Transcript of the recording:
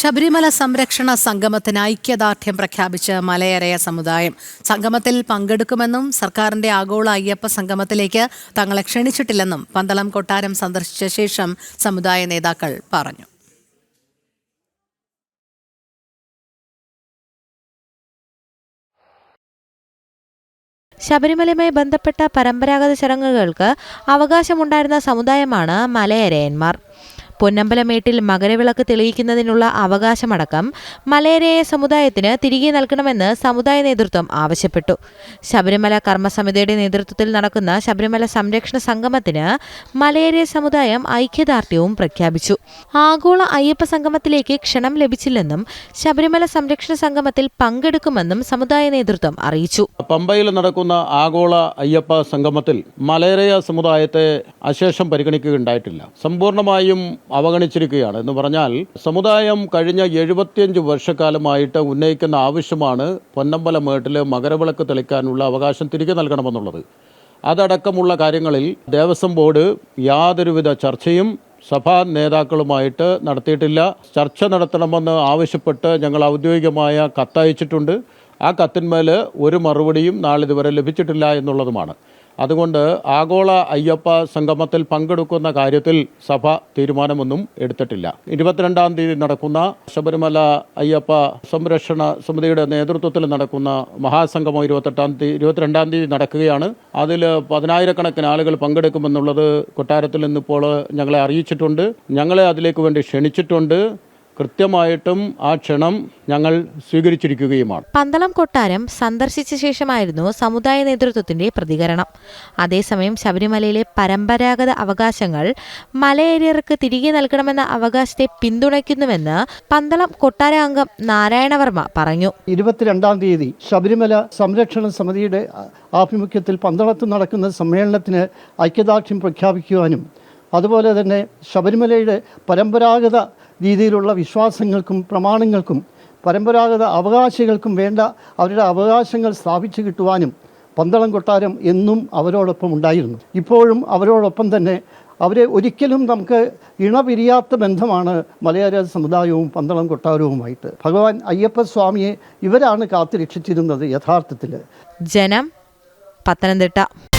ശബരിമല സംരക്ഷണ സംഗമത്തിന് ഐക്യദാർഢ്യം പ്രഖ്യാപിച്ച് മലയരയ സമുദായം സംഗമത്തിൽ പങ്കെടുക്കുമെന്നും സർക്കാരിന്റെ ആഗോള അയ്യപ്പ സംഗമത്തിലേക്ക് തങ്ങളെ ക്ഷണിച്ചിട്ടില്ലെന്നും പന്തളം കൊട്ടാരം സന്ദർശിച്ച ശേഷം സമുദായ നേതാക്കൾ പറഞ്ഞു. ശബരിമലയുമായി ബന്ധപ്പെട്ട പരമ്പരാഗത ചടങ്ങുകൾക്ക് അവകാശമുണ്ടായിരുന്ന സമുദായമാണ് മലയരയന്മാർ പൊന്നമ്പലമേട്ടിൽ മകരവിളക്ക് തെളിയിക്കുന്നതിനുള്ള അവകാശമടക്കം മലയരയ സമുദായത്തിന് തിരികെ നൽകണമെന്ന് സമുദായ നേതൃത്വം ആവശ്യപ്പെട്ടു. ശബരിമല കർമ്മസമിതിയുടെ നേതൃത്വത്തിൽ നടക്കുന്ന ശബരിമല സംരക്ഷണ സംഗമത്തിന് മലയരയ സമുദായം ഐക്യദാർഢ്യവും പ്രഖ്യാപിച്ചു. ആഗോള അയ്യപ്പ സംഗമത്തിലേക്ക് ക്ഷണം ലഭിച്ചില്ലെന്നും ശബരിമല സംരക്ഷണ സംഗമത്തിൽ പങ്കെടുക്കുമെന്നും സമുദായ നേതൃത്വം അറിയിച്ചു. പമ്പയിൽ നടക്കുന്ന ആഗോള അയ്യപ്പ സംഗമത്തിൽ മലയരയ സമുദായത്തെ അശേഷം പരിഗണിക്കുകയുണ്ടായിട്ടില്ല. സമ്പൂർണമായും അവഗണിച്ചിരിക്കുകയാണ്. എന്ന് പറഞ്ഞാൽ സമുദായം കഴിഞ്ഞ എഴുപത്തിയഞ്ച് വർഷക്കാലമായിട്ട് ഉന്നയിക്കുന്ന ആവശ്യമാണ് പൊന്നമ്പല മേട്ടിൽ മകരവിളക്ക് തെളിക്കാനുള്ള അവകാശം തിരികെ നൽകണമെന്നുള്ളത്. അതടക്കമുള്ള കാര്യങ്ങളിൽ ദേവസ്വം ബോർഡ് യാതൊരുവിധ ചർച്ചയും സഭാ നേതാക്കളുമായിട്ട് നടത്തിയിട്ടില്ല. ചർച്ച നടത്തണമെന്ന് ആവശ്യപ്പെട്ട് ഞങ്ങൾ ഔദ്യോഗികമായ കത്തയച്ചിട്ടുണ്ട്. ആ കത്തിന്മേൽ ഒരു മറുപടിയും നാളിതുവരെ ലഭിച്ചിട്ടില്ല എന്നുള്ളതുമാണ്. അതുകൊണ്ട് ആഗോള അയ്യപ്പ സംഗമത്തിൽ പങ്കെടുക്കുന്ന കാര്യത്തിൽ സഭ തീരുമാനമൊന്നും എടുത്തിട്ടില്ല. ഇരുപത്തിരണ്ടാം തീയതി നടക്കുന്ന ശബരിമല അയ്യപ്പ സംരക്ഷണ സമിതിയുടെ നേതൃത്വത്തിൽ നടക്കുന്ന മഹാസംഗമം ഇരുപത്തെട്ടാം തീയതി ഇരുപത്തിരണ്ടാം തീയതി നടക്കുകയാണ്. അതിൽ പതിനായിരക്കണക്കിന് ആളുകൾ പങ്കെടുക്കുമെന്നുള്ളത് കൊട്ടാരത്തിൽ നിന്നിപ്പോൾ ഞങ്ങളെ അറിയിച്ചിട്ടുണ്ട്. ഞങ്ങളെ അതിലേക്ക് വേണ്ടി ക്ഷണിച്ചിട്ടുണ്ട്. കൃത്യമായിട്ടും ആ ക്ഷണം ഞങ്ങൾ സ്വീകരിച്ചിരിക്കുകയുമാണ്. പന്തളം കൊട്ടാരം സന്ദർശിച്ച ശേഷമായിരുന്നു സമുദായ നേതൃത്വത്തിന്റെ പ്രതികരണം. അതേസമയം ശബരിമലയിലെ പരമ്പരാഗത അവകാശങ്ങൾ മലയേരിയർക്ക് തിരികെ നൽകണമെന്ന അവകാശത്തെ പിന്തുണയ്ക്കുന്നുവെന്ന് പന്തളം കൊട്ടാര അംഗം നാരായണവർമ്മ പറഞ്ഞു. ഇരുപത്തിരണ്ടാം തീയതി ശബരിമല സംരക്ഷണ സമിതിയുടെ ആഭിമുഖ്യത്തിൽ പന്തളത്ത് നടക്കുന്ന സമ്മേളനത്തിന് ഐക്യദാർഢ്യം പ്രഖ്യാപിക്കുവാനും അതുപോലെ തന്നെ ശബരിമലയുടെ പരമ്പരാഗത രീതിയിലുള്ള വിശ്വാസങ്ങൾക്കും പ്രമാണങ്ങൾക്കും പരമ്പരാഗത അവകാശികൾക്കും വേണ്ട അവരുടെ അവകാശങ്ങൾ സ്ഥാപിച്ചു കിട്ടുവാനും പന്തളം കൊട്ടാരം എന്നും അവരോടൊപ്പം ഉണ്ടായിരുന്നു. ഇപ്പോഴും അവരോടൊപ്പം തന്നെ അവരെ ഒരിക്കലും നമുക്ക് ഇണപിരിയാത്ത ബന്ധമാണ് മലയാള സമുദായവും പന്തളം കൊട്ടാരവുമായിട്ട്. ഭഗവാൻ അയ്യപ്പ സ്വാമിയെ ഇവരാണ് കാത്തു രക്ഷിച്ചിരുന്നത് യഥാർത്ഥത്തിൽ ജനം പത്തനംതിട്ട.